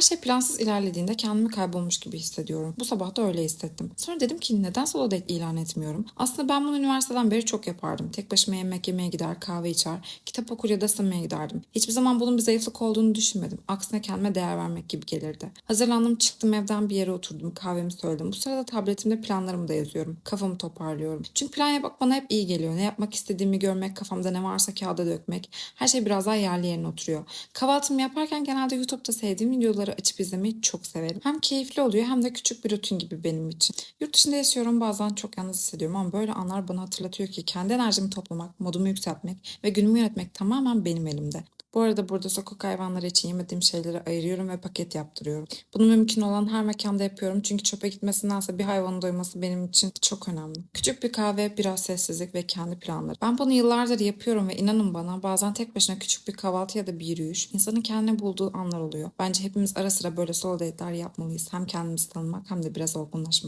Her şey plansız ilerlediğinde kendimi kaybolmuş gibi hissediyorum. Bu sabah da öyle hissettim. Sonra dedim ki neden solo date ilan etmiyorum? Aslında ben bunu üniversiteden beri çok yapardım. Tek başıma yemek yemeye gider, kahve içer, kitap okur ya da sinemaya giderdim. Hiçbir zaman bunun bir zayıflık olduğunu düşünmedim. Aksine kendime değer vermek gibi gelirdi. Hazırlandım, çıktım evden bir yere oturdum, kahvemi söyledim. Bu sırada tabletimde planlarımı da yazıyorum. Kafamı toparlıyorum. Çünkü plan yapmak bana hep iyi geliyor. Ne yapmak istediğimi görmek, kafamda ne varsa kağıda dökmek. Her şey biraz daha yerli yerine oturuyor. Kahvaltımı yaparken genelde YouTube'da sevdiğim videoları açıp izlemeyi çok severim. Hem keyifli oluyor hem de küçük bir rutin gibi benim için. Yurt dışında yaşıyorum bazen çok yalnız hissediyorum ama böyle anlar bana hatırlatıyor ki kendi enerjimi toplamak, modumu yükseltmek ve günümü yönetmek tamamen benim elimde. Bu arada burada sokak hayvanları için yemediğim şeyleri ayırıyorum ve paket yaptırıyorum. Bunu mümkün olan her mekanda yapıyorum çünkü çöpe gitmesindense bir hayvanın doyması benim için çok önemli. Küçük bir kahve, biraz sessizlik ve kendi planları. Ben bunu yıllardır yapıyorum ve inanın bana bazen tek başına küçük bir kahvaltı ya da bir yürüyüş insanın kendini bulduğu anlar oluyor. Bence hepimiz ara sıra böyle solo date'ler yapmalıyız. Hem kendimizi tanımak hem de biraz olgunlaşmak.